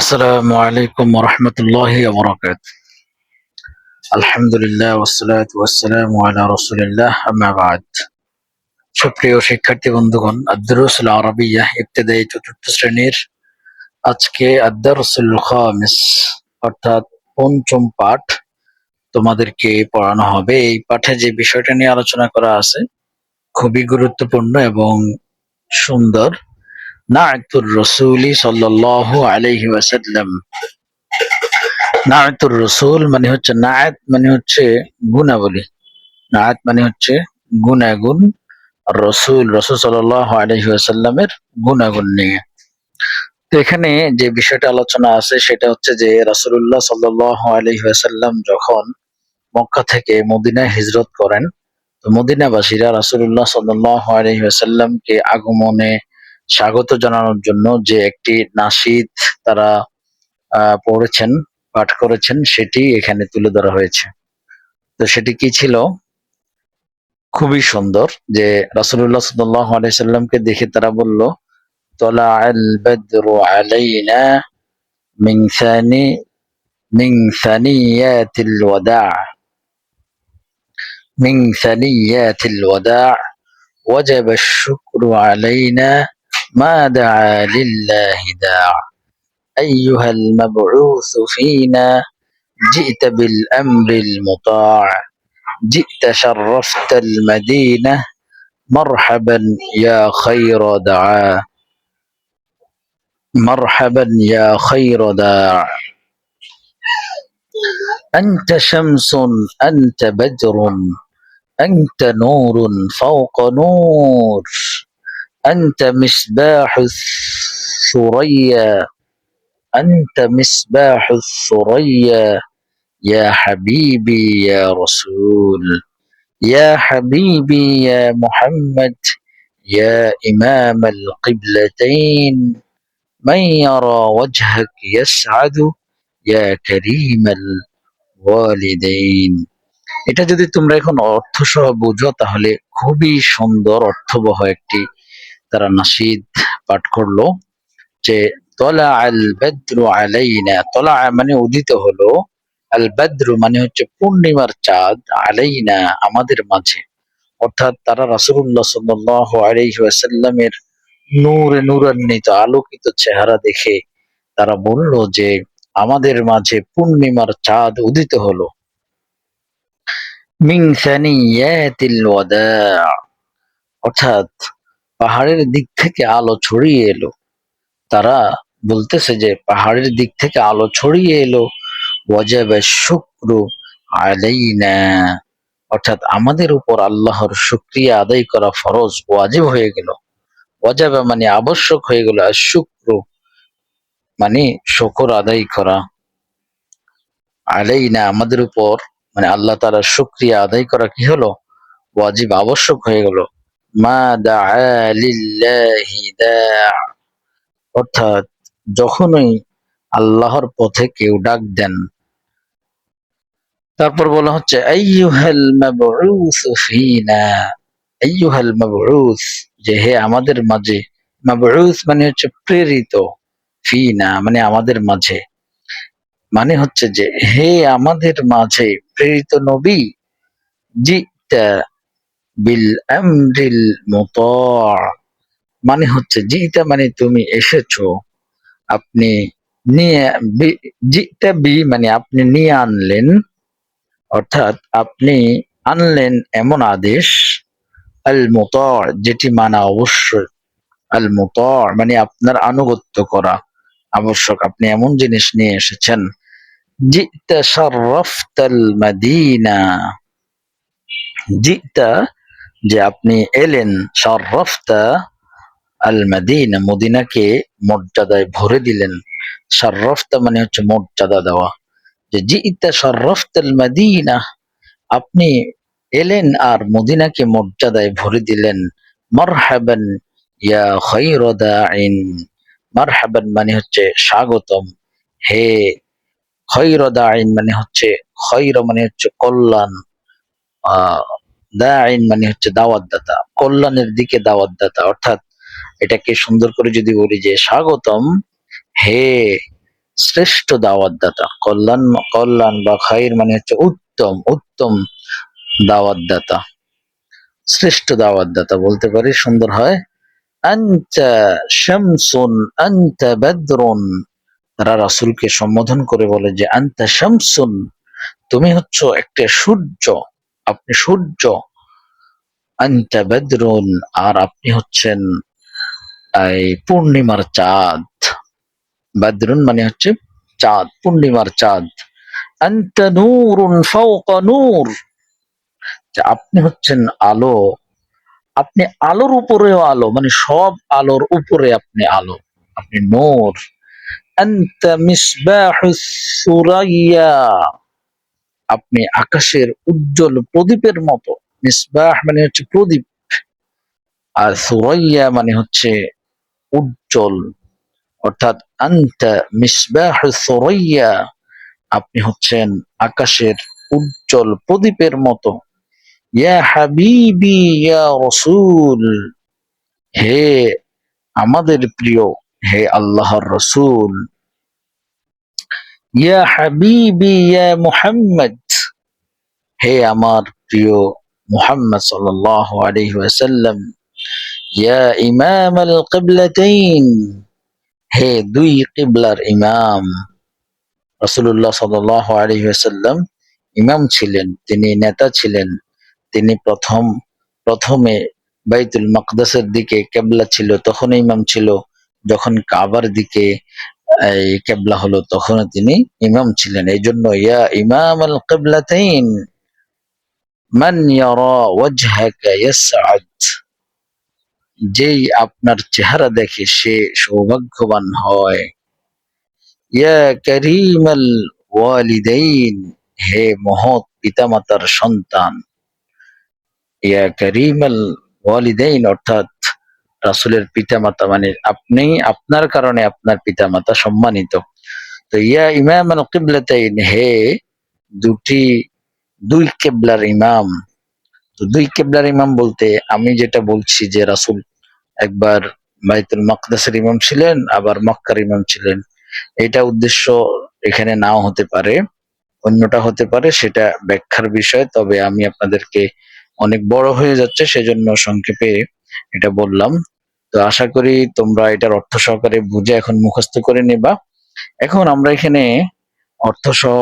আসসালামু আলাইকুম রহমতুল্লাহ বরকাত আলহামদুলিল্লাহ ওসালাত ওয়াসালাম আলা রসুলিল্লাহ আমাবাদ সুপ্রিয় শিক্ষার্থী বন্ধুগণ আদরুসুল আরবিয়া, ইবতেদায়ী চতুর্থ শ্রেণির আজকে আদরসুল খামিস, অর্থাৎ পঞ্চম পাঠ তোমাদেরকে পড়ানো হবে। এই পাঠে যে বিষয়টা নিয়ে আলোচনা করা আছে, খুবই গুরুত্বপূর্ণ এবং সুন্দর। নাতুর আলাইহি ওয়াসাল্লাম। মানে হচ্ছে নায়াত মানে হচ্ছে গুণাবলী। নায়াত মানে হচ্ছে গুণাগুণ। আসাল্লামের গুণাগুণ নিয়ে। তো এখানে যে বিষয়টা আলোচনা আছে সেটা হচ্ছে যে রাসুল্লাহ সাল্লাহ আলহি আসাল্লাম যখন মক্কা থেকে মদিনায় হিজরত করেন, তো মদিনাবাসীরা রাসুল্লাহ সাল্লাহ আলহি আসাল্লামকে আগমনে স্বাগত জানানোর জন্য যে একটি নাসিদ তারা আহ, পড়েছেন পাঠ করেছেন সেটি এখানে তুলে ধরা হয়েছে তো সেটি কি ছিল খুবই সুন্দর যে রাসুল্লাহ সাল্লাহ আলাইসাল্লামকে দেখে তারা বলল তলা আল বদরু আলাইনা মিন সানি মিন সানিয়াতিল ওয়াদা من ثنيات الوداع وجب الشكر علينا ما دعا لله داع أيها المبعوث فينا جئت بالأمر المطاع. جئت شرفت المدينة. مرحبا يا خير دعاء مرحبا يا خير داع أنت شمس أنت بدر أنت نور فوق نور. أنت مصباح الثريا أنت مصباح الثريا يا حبيبي يا رسول يا حبيبي يا محمد يا إمام القبلتين من يرى وجهك يسعد يا كريم الوالدين এটা যদি তোমরা এখন অর্থ সহ বুঝো তাহলে খুবই সুন্দর অর্থবহ একটি তারা নাসিদ পাঠ করল যে, তলা আল বেদ্রু আলাইনা তলা মানে উদিত হলো, আল বেদ্রু মানে হচ্ছে পূর্ণিমার চাঁদ, আলাইনা আমাদের মাঝে। অর্থাৎ তারা রাসূলুল্লাহ সাল্লাল্লাহু আলাইহি ওয়াসাল্লামের নূরে নূরান্বিত আলোকিত চেহারা দেখে তারা বলল যে, আমাদের মাঝে পূর্ণিমার চাঁদ উদিত হলো। ওয়াদা অর্থাৎ পাহাড়ের দিক থেকে আলো ছড়িয়ে এলো। তারা বলতেছে যে, পাহাড়ের দিক থেকে আলো ছড়িয়ে এলো। ওয়াজাবা শুক্রু আলাইনা। অর্থাৎ আমাদের উপর আল্লাহর শুক্রিয়া আদায় করা ফরজ ওয়াজিব হয়ে গেল। ওয়াজাবা মানে আবশ্যক হয়ে গেল। আর শুক্র মানে শকর আদায় করা। আলাইনা আমাদের উপর মানে আল্লাহ তাআলা শুক্রিয়া আদায় করা কি হলো? ওয়াজিব আবশ্যক হয়ে গেল। মা দা অর্থাৎ যখনই আল্লাহর পথে কেউ ডাক দেন, তারপর বলা হচ্ছে যে হে আমাদের মাঝে। মাবউস মানে হচ্ছে প্রেরিত, ফিনা মানে আমাদের মাঝে। মানে হচ্ছে যে, হে আমাদের মাঝে প্রেরিত নবী, জিতা বিল আমরিল মানে হচ্ছে জিতা মানে তুমি এসেছ, আপনি নিয়ে জিতা বি মানে আপনি নিয়ে আনলেন, অর্থাৎ আপনি আনলেন এমন আদেশ, আল মুতা' যেটি মানা অবশ্যই। আল মুতা' মানে আপনার আনুগত্য করা আবশ্যক। আপনি এমন জিনিস নিয়ে এসেছেন জিতা শাররাফতাল মাদিনা। জিতা যে আপনি এলেন শাররাফতা আল মাদিনা মদিনাকে মর্যাদায় ভরে দিলেন। শাররাফতা মানে হচ্ছে মর্যাদা দেওয়া। যে জিতা শাররাফতাল মাদিনা আপনি এলেন আর মদিনাকে মর্যাদায় ভরে দিলেন। মারহাবান ইয়া খায়রা দাইন মারহাবান মানে হচ্ছে স্বাগতম। হে খায়রা দাইন মানে হচ্ছে খৈর মানে হচ্ছে কল্যাণ। আহ দাইন মানে হচ্ছে দাওয়াত দাতা কল্যাণের দিকে দাওয়াত দাতা অর্থাৎ এটাকে সুন্দর করে যদি বলি যে স্বাগতম, হে শ্রেষ্ঠ দাওয়াত দাতা কল্যাণ কল্যাণ বা খাইর মানে হচ্ছে উত্তম উত্তম দাওয়াত দাতা শ্রেষ্ঠ দাওয়াত দাতা বলতে পারি, সুন্দর হয়, আন্তা আন্তা রাসূলকে সম্বোধন করে বলে যে, আন্তা শামসুন, তুমি হচ্ছ একটা সূর্য। আপনি সূর্য। বাদরুন, আর আপনি হচ্ছেন এই পূর্ণিমার চাঁদ। বাদরুন মানে হচ্ছে চাঁদ, পূর্ণিমার চাঁদ। নূর। আপনি হচ্ছেন আলো। আপনি আলোর উপরেও আলো মানে সব আলোর উপরে আপনি আলো। আপনি নূর। আন্তা মিসবাহুস সুরাইয়া। আপনি আকাশের উজ্জ্বল প্রদীপের মতো, মিসবাহ মানে হচ্ছে প্রদীপ, আর সুরাইয়া মানে হচ্ছে উজ্জ্বল। অর্থাৎ আন্তা মিসবাহ সুরাইয়া, আপনি হচ্ছেন আকাশের উজ্জ্বল প্রদীপের মতো। ইয়া হাবিবি, ইয়া রসুল, হে আমাদের প্রিয়, হে আল্লাহর রসুল। ইয়া হাবিবি, ইয়া মুহাম্মদ। হে আমার প্রিয় মুহাম্মদ সাল্লাল্লাহু আলাইহি ওয়াসাল্লাম, ইয়া ইমাম আল হে দুই কিবলার ইমাম। রাসূলুল্লাহ সাল্লাল্লাহু আলাইহি ওয়াসাল্লাম ইমাম ছিলেন, তিনি নেতা ছিলেন। তিনি প্রথম, প্রথমে বাইতুল মাকদাসের দিকে কেবলা ছিল তখন ইমাম ছিল। যখন কাবার দিকে এই কেবলা হলো তখন তিনি ইমাম ছিলেন। এই জন্য ইয়া ইমাম আল কিবলাতাইন মান ইয়ারা ওয়াজহাকা ইয়াসআদ যেই আপনার চেহারা দেখে সে সৌভাগ্যবান হয়। ইয়া করিমাল ওয়ালিদাইন হে মহৎ পিতামাতার সন্তান। ইয়া করিমাল ওয়ালিদাইন অর্থাৎ রাসূলের পিতামাতা মানে আপনি আপনার কারণে আপনার পিতামাতা সম্মানিত। তো ইয়া ইমাম কিবলাতাইন হে দুটি, দুই কেবলার ইমাম। তো দুই কেবলার ইমাম বলতে আমি যেটা বলছি যে রাসুল একবার বাইতুল মাকদাসের ইমাম ছিলেন, আবার মক্কার ইমাম ছিলেন। এটা উদ্দেশ্য এখানে নাও হতে পারে, অন্যটা হতে পারে, সেটা ব্যাখ্যার বিষয়। তবে আমি আপনাদেরকে অনেক বড় হয়ে যাচ্ছে, সেজন্য সংক্ষেপে এটা বললাম। তো আশা করি তোমরা এটার অর্থ সহকারে বুঝে এখন মুখস্থ করে নেবা। এখন আমরা এখানে অর্থ সহ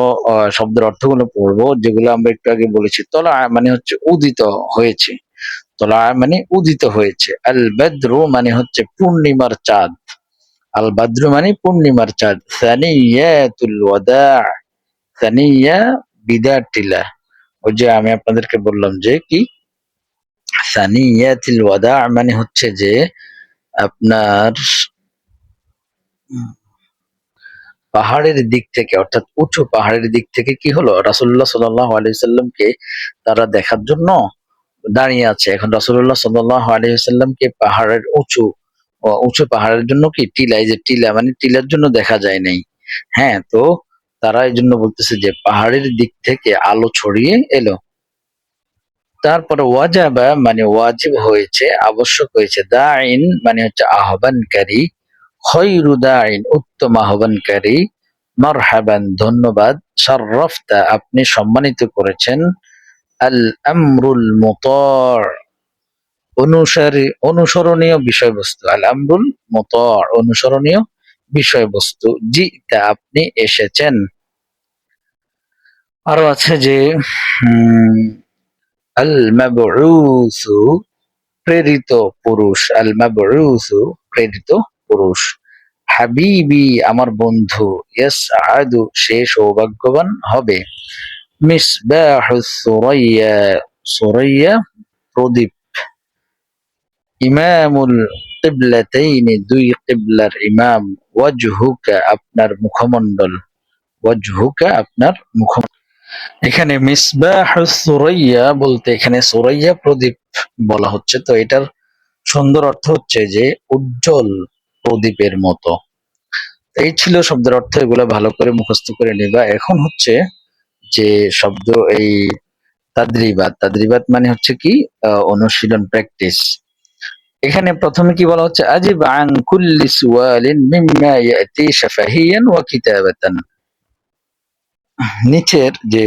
শব্দের অর্থগুলো পড়ব, যেগুলো আমরা একটু আগে বলেছি। তলা মানে হচ্ছে উদিত হয়েছে। তলা মানে উদিত হয়েছে। আল বদ্রু মানে হচ্ছে পূর্ণিমার চাঁদ। আল বাদ্রু মানে পূর্ণিমার চাঁদ। সানিয়াতুল ওয়াদা, সানিয়া বিদার টিলা ওই যে আমি আপনাদেরকে বললাম যে কি? সানিয়াতুল ওয়াদা মানে হচ্ছে যে আপনার পাহাড়ের দিক থেকে, অর্থাৎ উঁচু পাহাড়ের দিক থেকে কি হলো? রাসুল্লাহ সাল্লাহ তারা দেখার জন্য দাঁড়িয়ে আছে। এখন রাসুল্লাহ সাল্লাহ পাহাড়ের উঁচু উঁচু পাহাড়ের জন্য কি টিলা? এই যে টিলা মানে টিলার জন্য দেখা যায় নাই। হ্যাঁ তো তারা এই জন্য বলতেছে যে পাহাড়ের দিক থেকে আলো ছড়িয়ে এলো। তারপরে ওয়াজাবা মানে ওয়াজিব হয়েছে, আবশ্যক হয়েছে। দাইন মানে হচ্ছে আহ্বানকারী, খৈরু দাইন উত্তম আহ্বানকারী, মারহাবান, ধন্যবাদ, শাররাফতা, আপনি সম্মানিত করেছেন। আল আমরুল মুতার, অনুসারী, অনুসরণীয় বিষয়বস্তু। আল আমরুল মুতার, অনুসরণীয় বিষয়বস্তু। জি তা আপনি এসেছেন। আরও আছে যে আল মাবউসু প্রেরিত পুরুষ আল মাবউসু প্রেরিত পুরুষ। হাবিবি, আমার বন্ধু ইয়াস আদু সে সৌভাগ্যবান হবে। মিসবাহ সুরাইয়া সুরাইয়া প্রদীপ। ইমামুল কিবলাতাইন, দুই কিবলার ইমাম। ওয়াজহুকা আপনার মুখমণ্ডল। ওয়াজহুকা আপনার মুখ এখানে মিসবাহ সুরাইয়া বলতে এখানে সুরাইয়া প্রদীপ বলা হচ্ছে। তো এটার সুন্দর অর্থ হচ্ছে যে উজ্জ্বল প্রদীপের মতো। এই ছিল শব্দের অর্থ, এগুলো ভালো করে মুখস্থ করে নিবা। এখন হচ্ছে যে শব্দ এই তাদ্রিবাত। তাদ্রিবাত মানে হচ্ছে কি? অনুশীলন, প্র্যাকটিস। এখানে প্রথমে কি বলা হচ্ছে? আজিব আন কুল্লি সুয়ালিন নিচের যে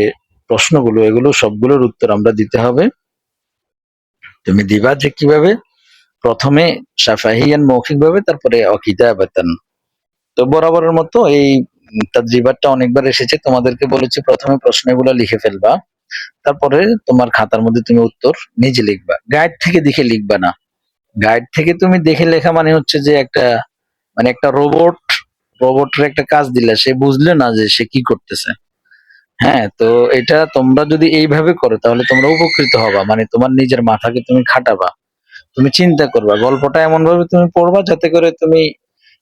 প্রশ্নগুলো, এগুলো সবগুলোর উত্তর আমরা দিতে হবে। তুমি দিবা যে কীভাবে? প্রথমে সাফাহিয়ান মৌখিক ভাবে তারপরে অকিতাবাতান তো বরাবরের মতো এই তাদ্রিবারটা অনেকবার এসেছে, তোমাদেরকে বলেছি প্রথমে প্রশ্নগুলো লিখে ফেলবা। তারপরে তোমার খাতার মধ্যে তুমি উত্তর নিজে লিখবা। গাইড থেকে দেখে লিখবা না। গাইড থেকে তুমি দেখে লেখা মানে হচ্ছে যে একটা মানে একটা রোবট রোবটের একটা কাজ দিলে, সে বুঝলে না যে সে কি করতেছে। হ্যাঁ তো এটা তোমরা যদি এইভাবে করো, তাহলে তোমরা উপকৃত হবা। মানে তোমার নিজের মাথাকে তুমি খাটাবা। তুমি চিন্তা করবা, গল্পটা এমন ভাবে তুমি পড়বা যাতে করে তুমি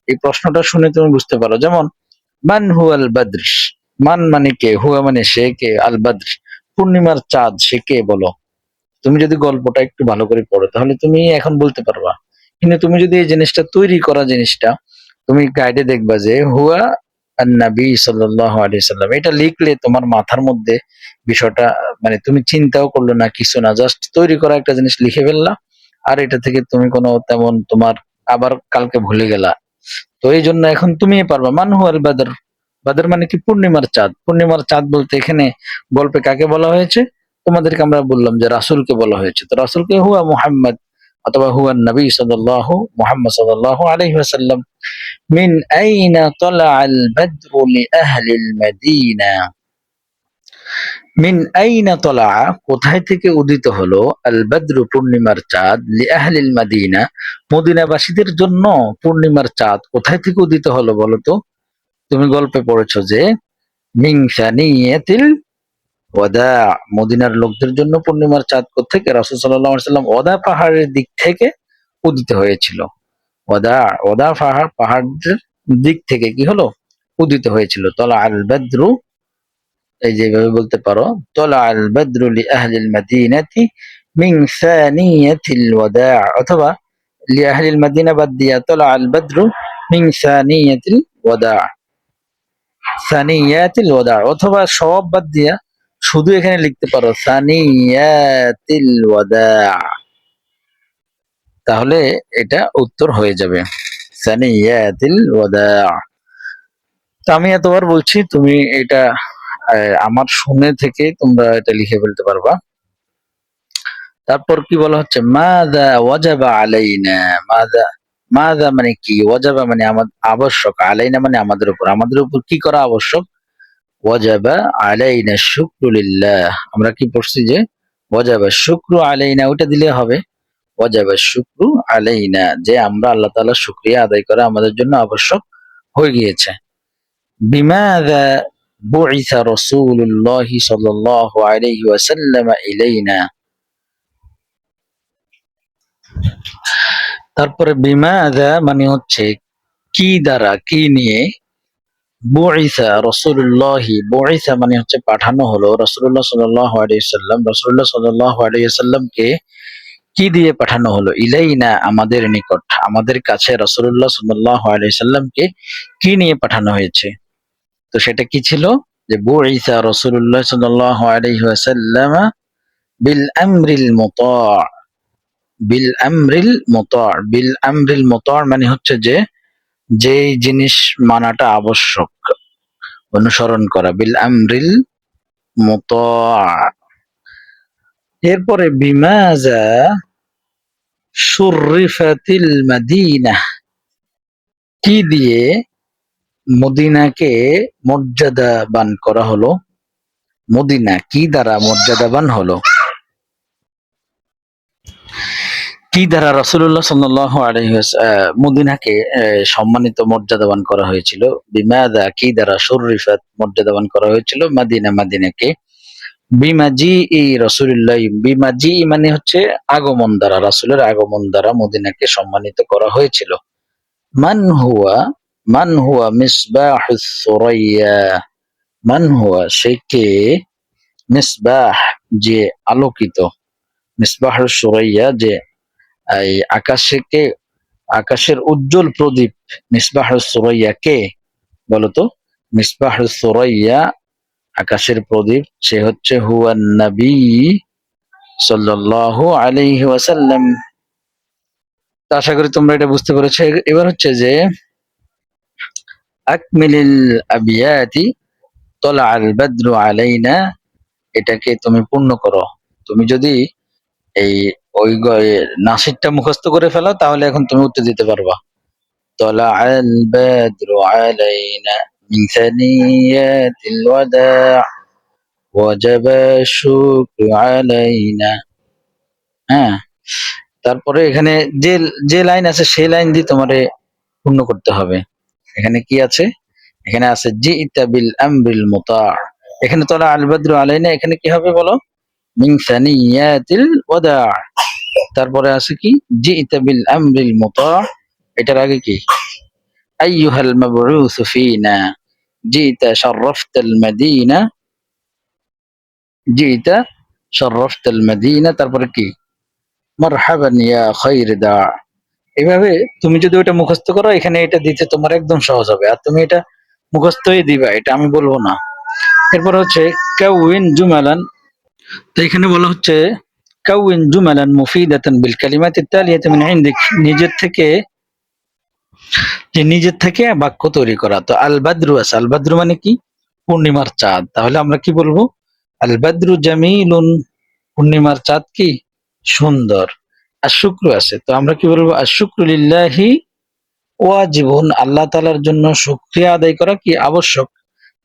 এই প্রশ্নটা শুনে তুমি বুঝতে পারো। যেমন, মান হু আল বাদ্র মান মানে কে? হুয়া মানে সে কে? আল বাদ্র পূর্ণিমার চাঁদ, সে কে বলো? তুমি যদি গল্পটা একটু ভালো করে পড়ো, তাহলে তুমি এখন বলতে পারবা। কিন্তু তুমি যদি এই জিনিসটা তৈরি করা জিনিসটা, তুমি গাইডে দেখবা যে হুয়া নবী সাল্লাহ সাল্লাম। এটা লিখলে তোমার মাথার মধ্যে বিষয়টা মানে তুমি চিন্তাও করল না, কিছু না জাস্ট তৈরি করা একটা জিনিস লিখে ফেললা, আর এটা থেকে তুমি কোনো তেমন তোমার আবার কালকে ভুলে গেলা। তো এই জন্য এখন তুমি পারবা। মান হুয়াল বাদর। বাদর মানে কি? পূর্ণিমার চাঁদ। পূর্ণিমার চাঁদ বলতে এখানে গল্পে কাকে বলা হয়েছে? তোমাদেরকে আমরা বললাম যে রাসূলকে বলা হয়েছে। তো রাসূলকে হুয়া মুহাম্মদ অথবা হুয়া নবী সাল্লাল্লাহু, মুহাম্মদ আলাইহি ওয়াসাল্লাম, মিন আইনা তালাআল বাদরু লিআহলিল মাদিনা। মিন আইনা তলা কোথায় থেকে উদিত হলো আল বদ্র পূর্ণিমার চাঁদ লিআহলিল মাদিনা? মদিনাবাসীদের জন্য পূর্ণিমার চাঁদ কোথায় থেকে উদিত হলো বলো তো? তুমি গল্পে পড়েছো যে মিং সানিয়াতিল ওয়াদা, মদিনার লোকদের জন্য পূর্ণিমার চাঁদ থেকে রাসূল আলাইহি সাল্লাম ওয়াদা পাহাড়ের দিক থেকে উদিত হয়েছিল। ওদা ওদা পাহাড়, পাহাড়ের দিক থেকে কি হলো? উদিত হয়েছিল। তলা আল বদ্রু, এই যেভাবে বলতে পারো তলা আল বদ্রু লি আহলিল মাদিনাতি মিন সানিয়াতিল অথবা লি আহলিল মাদিনা বাদ দিয়া তলা আল বদ্রু মিন সানিয়াতিল ওয়াদা। সানিয়াতিল ওয়াদা, অথবা সব বাদ দিয়া শুধু এখানে লিখতে পারো তাহলে এটা উত্তর হয়ে যাবে তো আমি এতবার বলছি, তুমি এটা আমার শুনে থেকে তোমরা এটা লিখে ফেলতে পারবা। তারপর কি বলা হচ্ছে? মাদা ওয়াজাবা আলাইনা, মাদা মাদা মানে কি? ওয়াজাবা মানে আমাদের আবশ্যক, আলাইনা মানে আমাদের উপর। আমাদের উপর কি করা আবশ্যক? আমরা কি পড়ছি যে, ওয়াজাবা শুক্রু আলাইনা ওটা দিলে হবে। ওয়াজাবা শুক্রু আলাইনা, যে আমরা আল্লাহ তাআলা শুকরিয়া আদায় করা আমাদের জন্য আবশ্যক হয়ে গিয়েছে। বিমাদা তারপরে বিমাদা মানে হচ্ছে কি দ্বারা, কি নিয়ে? বুইসা রসুল্লাহি মানে হচ্ছে পাঠানো হলো। রসুল্লাহ সাল্লাম রসুল্লাহ সাল্লামকে কি দিয়ে পাঠানো হলো? ইলাইনা, আমাদের নিকট, আমাদের কাছে রসুল্লাহ সাল্লামকে কি নিয়ে পাঠানো হয়েছে? তো সেটা কি ছিল? যে বুইসা রসুল্লাহ আলাইহি বিল আমরিল মুতা বিল আমরিল মুতা বিল আমরিল মুতা মানে হচ্ছে যে যে জিনিস মানাটা আবশ্যক, অনুসরণ করা, বিল আমরিল মত এরপরে বিমাজা সুরিফাতিল মাদিনা। কি দিয়ে মদিনাকে মর্যাদাবান করা হলো? মদিনা কি দ্বারা মর্যাদাবান হলো? কি দ্বারা রসুল্লাহ সাল্লাহ মদিনাকে সম্মানিত মর্যাদাবান করা হয়েছিল? বিমাদা কি দ্বারা শরীফাত মর্যাদাবান করা হয়েছিল? মাদিনা, মাদিনাকে। বিমাজি ই রসুল্লাহ বিমাজি মানে হচ্ছে আগমন দ্বারা, রাসুলের আগমন দ্বারা মদিনাকে সম্মানিত করা হয়েছিল। মান হুয়া মান হুয়া মিসবাহ মান হুয়া সে কে মিসবাহ যে আলোকিত, মিসবাহ সুরাইয়া যে এই আকাশকে, আকাশের উজ্জ্বল প্রদীপ মিসবাহ সুরাইয়া কে বলতো? মিসবাহ সুরাইয়া, আকাশের প্রদীপ, সে হচ্ছে হুয়ান নবী সাল্লাল্লাহু আলাইহি ওয়াসাল্লাম। আশা করি তোমরা এটা বুঝতে পেরেছ। এবার হচ্ছে যে, আকমিলিল আবিয়াতি তলা আল বাদরু আলাইনা এটাকে তুমি পূর্ণ করো। তুমি যদি এই ওই নাসিরটা মুখস্থ করে ফেলো, তাহলে এখন তুমি উত্তর দিতে পারবা। হ্যাঁ তারপরে এখানে যে যে লাইন আছে সেই লাইন দিয়ে তোমারে পূর্ণ করতে হবে। এখানে কি আছে? এখানে আছে জি ইতাবিল আমরিল মুতা। এখানে তোলা আল বদরু আলাইনা, এখানে কি হবে বলো? মিন সানিয়াতিল ওয়াদা। তারপরে আছে কি? জি ইতাবিল আমরিল মুতা। এটার আগে কি? আইয়ুহাল মাবউস ফিনা। জিতা শাররাফতাল মাদিনা। জিতা শাররাফতাল মাদিনা। তারপরে কি? মারহাবান ইয়া খাইর দা। এভাবে তুমি যদি ওটা মুখস্থ করো, এখানে এটা দিতে তোমার একদম সহজ হবে। আর তুমি এটা মুখস্থই দিবা, এটা আমি বলব না। এরপর হচ্ছে কাউইন জুমালান তো এখানে বলা হচ্ছে জুমালান মুফিদাতান বিল নিজের থেকে, যে নিজের থেকে বাক্য তৈরি করা। তো আল বাদরু আছে আল বাদরু মানে কি? পূর্ণিমার চাঁদ। তাহলে আমরা কি বলব? আল বাদরু জামিলুন, পূর্ণিমার চাঁদ কি? সুন্দর। আর শুক্র আছে। তো আমরা কি বলব? আর শুক্র লিল্লাহি ওয়াজিবুন। আল্লাহ তাআলার জন্য শুক্রিয়া আদায় করা কি? আবশ্যক।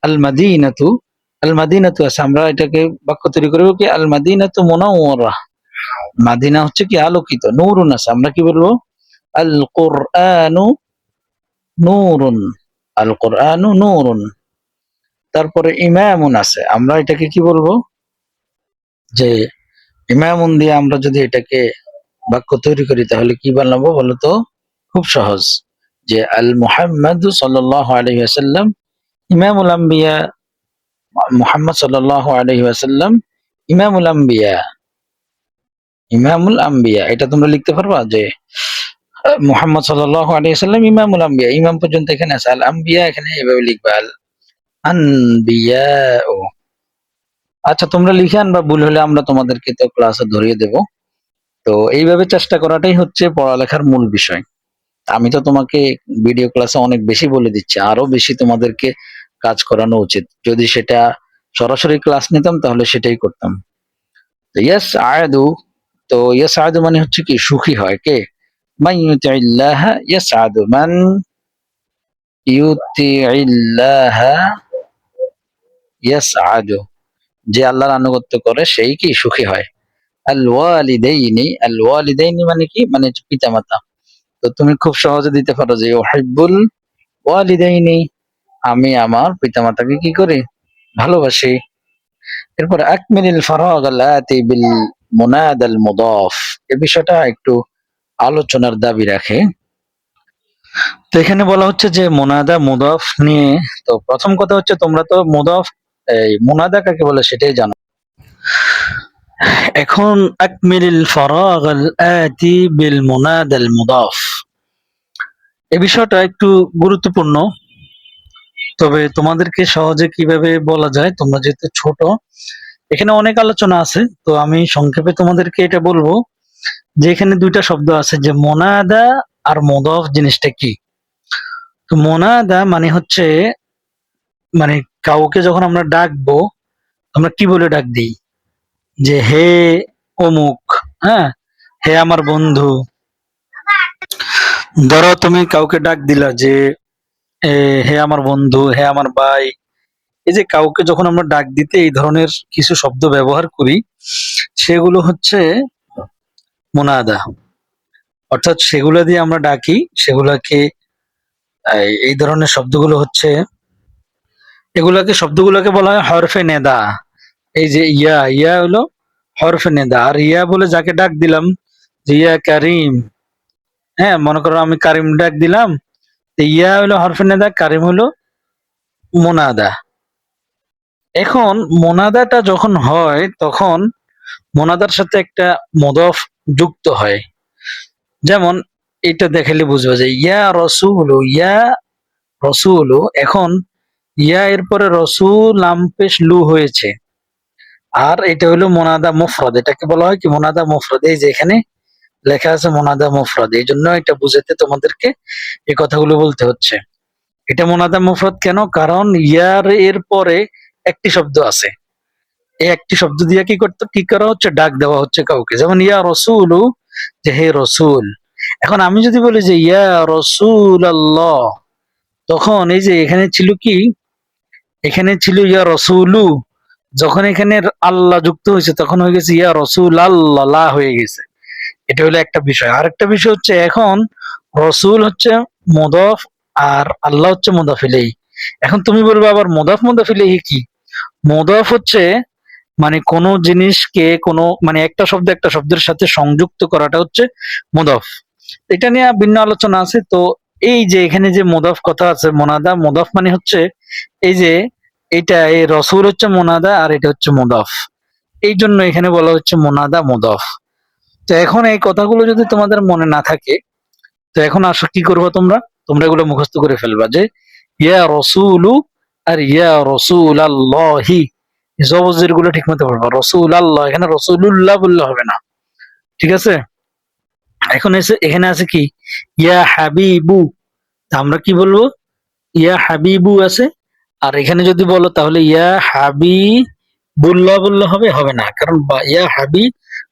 আল মাদিনাতু আল মাদিনাতু আছে আমরা এটাকে বাক্য তৈরি করব কি? আল মাদিনাতু মুনাওয়ারা। মাদিনা হচ্ছে কি? আলোকিত, নূরুন আছে। আমরা কি বলব? আল কোরআনু নূরুন। আল কোরআনু নূরুন। তারপরে ইমামুন আছে। আমরা এটাকে কি বলব? যে ইমামুন দিয়ে আমরা যদি এটাকে বাক্য তৈরি করি, তাহলে কি বানাবো বলতো? খুব সহজ। যে আল মুহাম্মদ সাল্লাল্লাহু আলাইহি ওয়াসাল্লাম, ইমামুল আম্বিয়া মুহাম্মদ সাল্লাল্লাহু আলাইহি ওয়াসাল্লাম ইমামুল আম্বিয়া। ইমামুল আম্বিয়া, এটা তোমরা লিখতে পারবা যে, মুহাম্মদ সাল্লাল্লাহু আলাইহি ওয়াসাল্লাম ইমামুল আম্বিয়া, ইমাম পর্যন্ত এখানে আছে। আল আম্বিয়া এখানে এভাবে লিখবা, আল আনবিয়া ও আচ্ছা তোমরা লিখে আনবা, ভুল হলে আমরা তোমাদেরকে তো ক্লাসে ধরিয়ে দেব। তো এইভাবে চেষ্টা করাটাই হচ্ছে পড়ালেখার মূল বিষয়। আমি তো তোমাকে ভিডিও ক্লাসে অনেক বেশি বলে দিচ্ছি, আরও বেশি তোমাদেরকে কাজ করানো উচিত। যদি সেটা সরাসরি ক্লাস নিতাম, তাহলে সেটাই করতাম। ইয়াস আয়াদু তো ইয়াস আয়াদু মানে হচ্ছে কি, সুখী হয় কে? মান ইউতিল্লাহ ইয়াস আয়াদু মান ইউতিল্লাহ ইয়াস আয়াদু যে আল্লাহর আনুগত্য করে, সেই কি সুখী হয়। আল ওয়ালিদাইনি আল ওয়ালিদাইনি মানে কি? মানে পিতামাতা। তো তুমি খুব সহজে দিতে পারো যে ওহাইবুল ওয়ালিদাইনি আমি আমার পিতামাতাকে কি করি? ভালোবাসি। এরপর, আকমিলিল ফারাগ আল আতি বিল মুনাদ আল মুদাফ। এই বিষয়টা একটু আলোচনার দাবি রাখে। তো এখানে বলা হচ্ছে যে, মোনাদা, মুদাফ নিয়ে তো প্রথম কথা হচ্ছে, তোমরা তো মুদাফ, এই মুনাদা কাকে বলে সেটাই জানো। এখন, আকমিলিল ফারাগ আল আতি বিল মুনাদ আল মুদাফ। এই বিষয়টা একটু গুরুত্বপূর্ণ। তবে তোমাদেরকে সহজে কীভাবে বলা যায়? তোমরা যেহেতু ছোট, এখানে অনেক আলোচনা আছে, তো আমি সংক্ষেপে তোমাদেরকে এটা বলব যে এখানে দুইটা শব্দ আছে, যে মোনাদা আর মোদফ জিনিসটা কি? তো মোনাদা মানে হচ্ছে মানে কাউকে যখন আমরা ডাকবো, আমরা কি বলে ডাক দিই? যে হে অমুক হ্যাঁ? হে আমার বন্ধু। ধরো তুমি কাউকে ডাক দিলা যে হে আমার বন্ধু, হে আমার ভাই। এই যে কাউকে যখন আমরা ডাক দিতে এই ধরনের কিছু শব্দ ব্যবহার করি, সেগুলো হচ্ছে মোনাদা। অর্থাৎ সেগুলো দিয়ে আমরা ডাকি, সেগুলাকে এই ধরনের শব্দগুলো হচ্ছে, এগুলাকে, শব্দগুলোকে বলা হয় হরফে নেদা। এই যে ইয়া ইয়া হলো হরফে নেদা। আর ইয়া বলে যাকে ডাক দিলাম, যে ইয়া কারিম। হ্যাঁ মনে করো আমি কারিম ডাক দিলাম ইয়া হলো হরফে নেদা, কারিম হলো মোনাদা। এখন মোনাদাটা যখন হয়, তখন মোনাদার সাথে একটা মদফ যুক্ত হয়। যেমন এটা দেখালে বুঝবে যে ইয়া রসুল ইয়া রসুল, এখন ইয়া এর পরে রসুল লামপেশ লু হয়েছে। আর এটা হলো মোনাদা মুফরদ, এটাকে বলা হয় কি মোনাদা মুফরদ, এই যে এখানে লেখা আছে মোনাদা মুফরদ। এই জন্য এটা বুঝাতে তোমাদেরকে এই কথাগুলো বলতে হচ্ছে। এটা মোনাদা মুফরদ কেন? কারণ ইয়ার এর পরে একটি শব্দ আছে। এই একটি শব্দ দিয়ে কি করতে? কি করা হচ্ছে? ডাক দেওয়া হচ্ছে কাউকে। যেমন, ইয়া রসুলু, যে হে রসুল। এখন আমি যদি বলি যে, ইয়া রসুল আল্লাহ তখন এই যে এখানে ছিল কি? এখানে ছিল ইয়া রসুলু। যখন এখানে আল্লাহ যুক্ত হয়েছে, তখন হয়ে গেছে ইয়া রসুল আল্লাহ হয়ে গেছে। এটা হলো একটা বিষয়। আরেকটা বিষয় হচ্ছে এখন রসুল হচ্ছে মোদফ আর আল্লাহ হচ্ছে মোদাফিলেই এখন তুমি বলবে আবার মোদাফ মোদাফিলেহি কি? মোদফ হচ্ছে মানে কোন জিনিসকে কোনো মানে একটা শব্দ একটা শব্দের সাথে সংযুক্ত করাটা হচ্ছে মোদফ। এটা নিয়ে ভিন্ন আলোচনা আছে। তো এই যে এখানে যে মোদফ কথা আছে, মোনাদা, মোদফ মানে হচ্ছে এই যে এটা এই রসুল হচ্ছে মোনাদা আর এটা হচ্ছে মোদফ। এই জন্য এখানে বলা হচ্ছে মোনাদা, মোদফ। তো এখন এই কথাগুলো যদি তোমাদের মনে না থাকে, তো এখন আসো কি করব তোমরা? তোমরা এগুলো মুখস্থ করে ফেলবা যে, ইয়া রসুলু আর ইয়া রসুল আল্লাহি জবজেরগুলো ঠিক মতো পড়বা। রসুল আল্লাহ এখানে রসুল্লাহ বললে হবে না। ঠিক আছে? এখন এসে, এখানে আছে কি? ইয়া হাবিবু। আমরা কি বলব? ইয়া হাবিবু আছে। আর এখানে যদি বলো তাহলে ইয়া হাবি বুল্লাহ বললে হবে? হবে না। কারণ ইয়া হাবি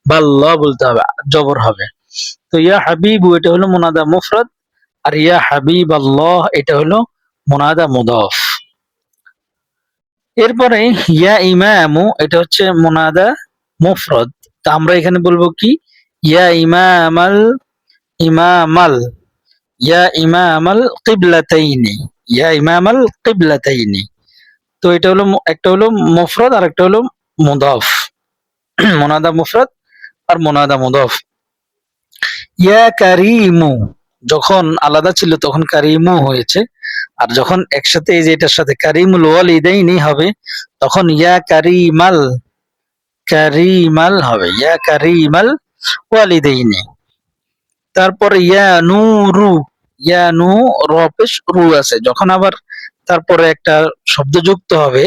বা ল বলতে হবে, জবর হবে। তো ইয়া হাবিবু, এটা হলো মোনাদা মুফরাদ, আর ইয়া হাবিব আল্লাহ এটা হলো মোনাদা মুদফ। এরপরে ইয়া ইমামু, এটা হচ্ছে মোনাদা মুফরদ। তা আমরা এখানে বলব কি? ইয়া ইমামাল ইমামাল, ইয়া ইমামাল কিবলাতাইনি, ইয়া ইমামাল কিবলাতাইনি। তো এটা হলো একটা হলো মুফরদ, আর একটা হলো মুদাফ। মোনাদা মুফরদ আর মোনাদা মুদাফ ইয়া কারিমু। যখন আলাদা ছিল, তখন কারিমু হয়েছে। আর যখন একসাথে, এই যে এটার সাথে কারিমুল ওয়ালিদাইনি হবে, তখন ইয়া কারিমাল কারিমাল হবে, ইয়া কারিমাল ওয়ালিদাইনি। তারপর ইয়া নূরু, ইয়া নু রপেশ রু আছে। যখন আবার তারপরে একটা শব্দ যুক্ত হবে,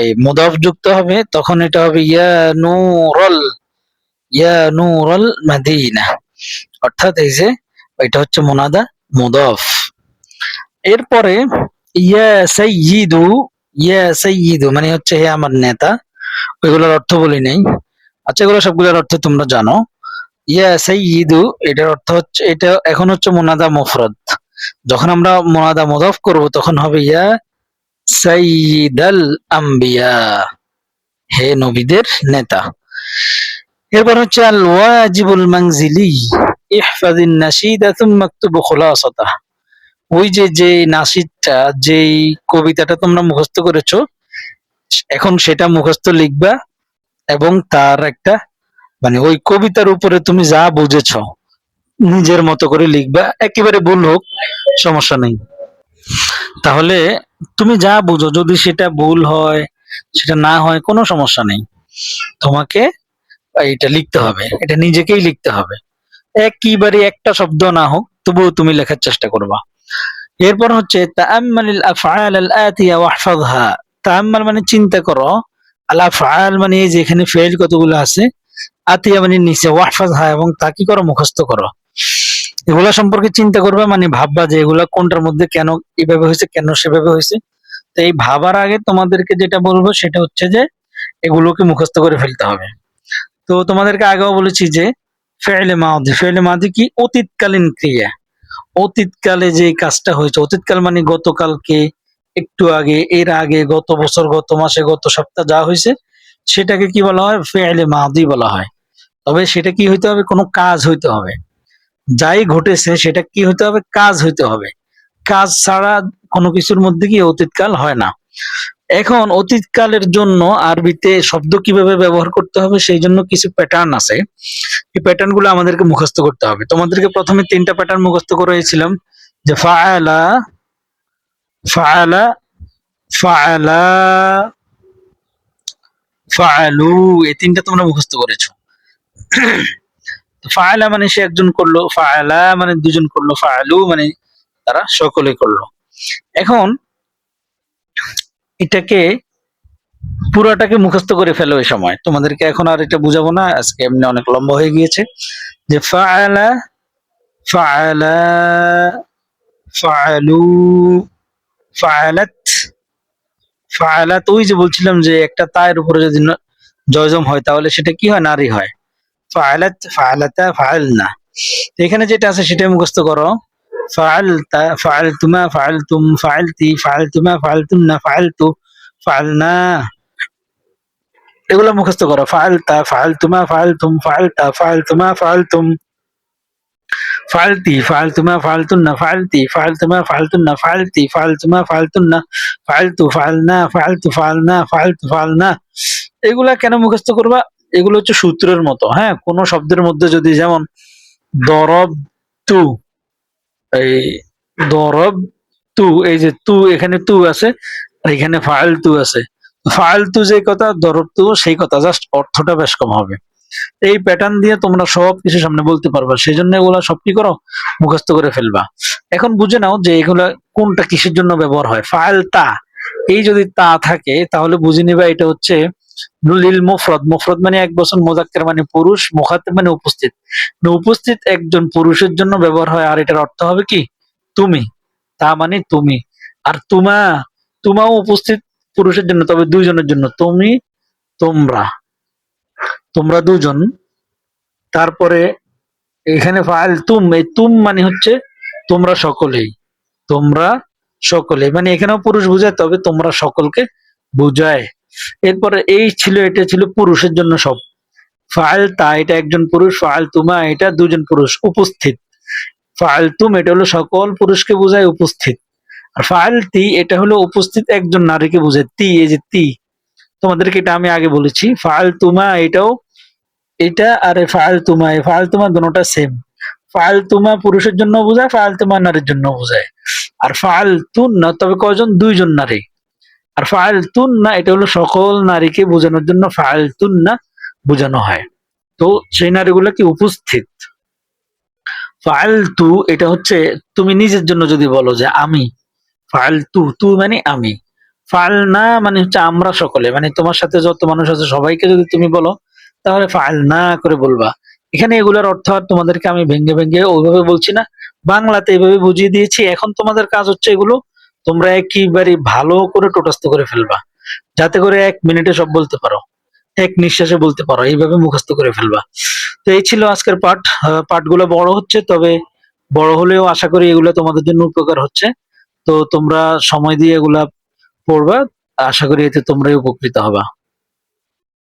এই মুদাফ যুক্ত হবে, তখন এটা হবে ইয়া নূরল। ইয়া নূরল মাদিনা। অর্থাৎ এই যে, এটা হচ্ছে মুনাদা মুদাফ। এরপরে, ইয়া সাইয়িদু ইয়া সাইয়িদু মানে হচ্ছে হে আমার নেতা। ওইগুলোর অর্থ বলি নাই। আচ্ছা এগুলো সবগুলোর অর্থ তোমরা জানো। ইয়া সাইয়িদু, এটার অর্থ হচ্ছে, এটা এখন হচ্ছে মুনাদা মুফরদ। যখন আমরা মুনাদা মুদাফ করব, তখন হবে ইয়া সাইয়িদাল আম্বিয়া। হে নবীদের নেতা। এরপর হচ্ছে আল ওয়াজিবুল মানজিলি ইহফাদিন নাশিদা থুম্মা আকতুবু খুলাসাতা। ওই যে যে নাসিদটা যেই কবিতাটা তোমরা মুখস্থ করেছ, এখন সেটা মুখস্থ লিখবা এবং তার একটা মানে ওই কবিতার উপরে তুমি যা বুঝেছ, নিজের মতো করে লিখবা। একেবারে ভুল হোক, সমস্যা নেই। তাহলে তুমি যা বুঝো, যদি সেটা ভুল হয়, সেটা না হয়, কোনো সমস্যা নেই। তোমাকে এটা লিখতে হবে, এটা নিজেকেই লিখতে হবে। একেবারে একটা শব্দ না হোক, তবুও তুমি লেখার চেষ্টা করবা। এরপর হচ্ছে মানে চিন্তা করো, আল মানে এই যে এখানে ফেল কতগুলো আছে, আতিয়া মানে নিচে, ওয়াহফাযহা এবং তা কি করো, মুখস্থ করো। এগুলা সম্পর্কে চিন্তা করবে মানে ভাববা যে এগুলা কোনটার মধ্যে কেন এভাবে হয়েছে, কেন সেভাবে হয়েছে। তো এই ভাবার আগে তোমাদেরকে যেটা বলব, সেটা হচ্ছে যে এগুলোকে মুখস্থ করে ফেলতে হবে। তো তোমাদেরকে আগেও বলেছি যে ফেলে মাদি ফেলে মাদি কি অতীতকালীন ক্রিয়া। অতীতকালে যে কাজটা হয়েছে, অতীতকাল মানে গতকালকে, একটু আগে, এর আগে, গত বছর, গত মাসে, গত সপ্তাহ যা হয়েছে, সেটাকে কি বলা হয়? ফেলে মাদি বলা হয়। তবে সেটা কি হইতে হবে? কোনো কাজ হইতে হবে। যাই ঘটেছে, সেটা কি হইতে হবে? কাজ হইতে হবে। কাজ ছাড়া কোনো কিছুর মধ্যে কি অতীতকাল হয় না। এখন অতীতকালের জন্য আরবিতে শব্দ কীভাবে ব্যবহার করতে হবে, সেই জন্য কিছু প্যাটার্ন আছে। এই প্যাটার্নগুলো আমাদেরকে মুখস্থ করতে হবে। তোমাদেরকে প্রথমে তিনটা প্যাটার্ন মুখস্থ করেছিলাম যে ফাআলা ফাআলা ফাআলা, ফাআলু, এই তিনটা তোমরা মুখস্থ করেছ। ফাআলা মানে সে একজন করল, ফাআলা মানে দুজন করল, ফাআলু মানে তারা সকলে করল। এখন এটাকে পুরাটাকে মুখস্থ করে ফেলো এই সময়। তোমাদেরকে এখন আর এটা বুঝাবো না, আজকে এমনি অনেক লম্বা হয়ে গিয়েছে। যে ফাআলা ফাআলা, ফাআলু, ফাআলাত ফাআলাত, ওই যে বলছিলাম যে একটা তায়ের উপরে যদি জয়জম হয়, তাহলে সেটা কি হয়? নারী হয়। ফাআলাত, ফাআলাতা, ফাআলনা। এখানে যেটা আছে সেটাই মুখস্থ করো। ফাআলতা ফাআলতুমা ফাআলতুম ফাআলতি ফাআলতুমা ফাআলতুমনা ফাআলতু ফাআলনা এগুলো মুখস্থ করো। ফাআলতা ফাআলতুমা ফাআলতুম ফাআলতা ফাআলতুমা ফাআলতুম ফাআলতি ফাআলতুমা ফাআলতুন্না ফাআলতি ফাআলতুমা ফাআলতুন্না ফাআলতি ফাআলতুমা ফাআলতুন্না ফাআলতু ফাআলনা ফাআলতু ফাআলনা ফাআলতু ফাআলনা এগুলা কেন মুখস্থ করবা? এগুলো হচ্ছে সূত্রের মতো। হ্যাঁ কোন শব্দের মধ্যে যদি যেমন দরব তু এই দরব তু, এই যে তু, এখানে তু আছে এখানে ফাইল তু আছে। ফাইল তু যে কথা, দরব তু, সেই কথা জাস্ট অর্থটা বেশ কম হবে। এই প্যাটার্ন দিয়ে তোমরা সব কিছু সামনে বলতে পারবা সেই জন্য এগুলা সব কি করো, মুখস্থ করে ফেলবা। এখন বুঝে নাও যে এগুলা কোনটা কিসের জন্য ব্যবহার হয়। ফাইল তা, এই যদি তা থাকে, তাহলে বুঝে নিবা এটা হচ্ছে লিল মুফরদ। মুফরদ মানে এক বছর মোজাক্কের মানে পুরুষ মুখাতেব মানে উপস্থিত। উপস্থিত একজন পুরুষের জন্য ব্যবহার হয়, আর এটার অর্থ হবে কি? তুমি। তা মানে তুমি। আর তোমা, তোমাও উপস্থিত পুরুষের জন্য, তবে দুইজনের জন্য। তুমি, তোমরা। তোমরা দুজন। তারপরে এখানে ফাইল তুম। এই তুম মানে হচ্ছে তোমরা সকলেই। তোমরা সকলে মানে এখানেও পুরুষ বোঝায়, তবে তোমরা সকলকে বুঝায়। এরপরে এই ছিল, এটা ছিল পুরুষের জন্য সব। ফাইল তা এটা একজন পুরুষ ফাইল তুমা এটা দুজন পুরুষ, উপস্থিত। ফাইল তুম এটা হলো সকল পুরুষকে বোঝায় উপস্থিত। আর ফাইল তি এটা হলো উপস্থিত একজন নারীকে বোঝায়, তি, এই যে তি। তোমাদেরকে এটা আমি আগে বলেছি ফাইল তুমা এটাও এটা আর ফাইল তুমা ফাইল তুমা দুটোটা সেম ফাইল তুমা পুরুষের জন্য বোঝায় ফাইল তুমা নারীর জন্য বোঝায়। আর ফাইল তুন না তবে কয়জন? দুইজন নারী। আর ফাইল তুন না এটা হলো সকল নারীকে বোঝানোর জন্য ফাইল তুন না বোঝানো হয়। তো সেই নারীগুলো কি উপস্থিত? ফাইল তু এটা হচ্ছে তুমি নিজের জন্য যদি বলো যে আমি ফাইল তু মানে আমি। ফাইল না মানে হচ্ছে আমরা সকলে মানে তোমার সাথে যত মানুষ আছে সবাইকে যদি তুমি বলো, তাহলে ফাইল না করে বলবা। এখানে এগুলোর অর্থ আর তোমাদেরকে আমি ভেঙ্গে ভেঙ্গে ওইভাবে বলছি না। বাংলাতে এইভাবে বুঝিয়ে দিয়েছি, এখন তোমাদের কাজ হচ্ছে এগুলো তোমরা একেবারে ভালো করে টোটাস্থ করে ফেলবা। যাতে করে এক মিনিটে সব বলতে পারো। এক নিঃশ্বাসে বলতে পারো। এইভাবে মুখস্থ করে ফেলবা। তো এই ছিল আজকের পাঠ। পাঠগুলো বড় হচ্ছে, তবে বড় হলেও আশা করি এগুলো তোমাদের জন্য উপকার হচ্ছে। তো তোমরা সময় দিয়ে এগুলা পড়বা। আশা করি এতে তোমরাই উপকৃত হবা।